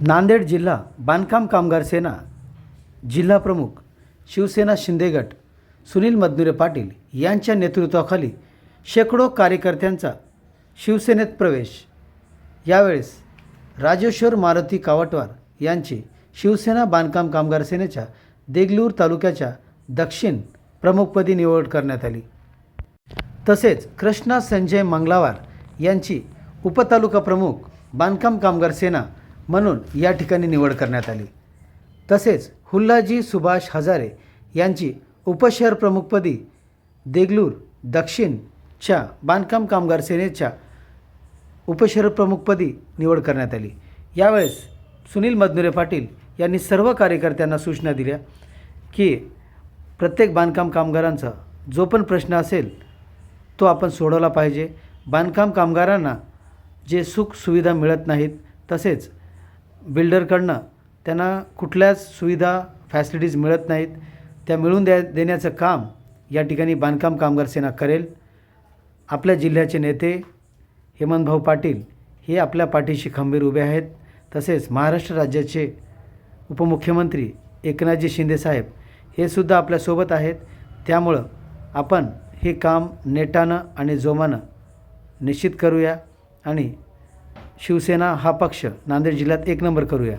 नांदेड जिल्हा बांधकाम कामगार सेना जिल्हा प्रमुख शिवसेना शिंदेगट सुनील मदनुरे पाटील यांच्या नेतृत्वाखाली शेकडो कार्यकर्त्यांचा शिवसेनेत प्रवेश. यावेळेस राजेश्वर मारुती कावटवार यांची शिवसेना बांधकाम कामगार सेनेच्या देगलूर तालुक्याच्या दक्षिण प्रमुखपदी निवड करण्यात आली. तसेच कृष्णा संजय मंगलावार यांची उपतालुका प्रमुख बांधकाम कामगार सेना म्हणून या ठिकाणी निवड करण्यात आली. तसेच हुल्लाजी सुभाष हजारे यांची उपशहर प्रमुखपदी देगलूर दक्षिणच्या बांधकाम कामगार सेनेच्या उपशहर प्रमुखपदी निवड करण्यात आली. यावेळेस सुनील मदनुरे पाटील यांनी सर्व कार्यकर्त्यांना सूचना दिल्या की प्रत्येक बांधकाम कामगारांचा जो पण प्रश्न असेल तो आपण सोडवला पाहिजे. बांधकाम कामगारांना जे सुख सुविधा मिळत नाहीत तसेच बिल्डरकडनं त्यांना कुठल्याच सुविधा फॅसिलिटीज मिळत नाहीत. त्या मिळून द्या देण्याचं काम या ठिकाणी बांधकाम कामगार सेना करेल. आपल्या जिल्ह्याचे नेते हेमंतभाऊ पाटील हे आपल्या पाठीशी खंबीर उभे आहेत. तसेच महाराष्ट्र राज्याचे उपमुख्यमंत्री एकनाथजी शिंदेसाहेब हे सुद्धा आपल्यासोबत आहेत. त्यामुळं आपण हे काम नेटानं आणि जोमानं निश्चित करूया आणि शिवसेना हा पक्ष नांदेड जिल्ह्यात एक नंबर करूया.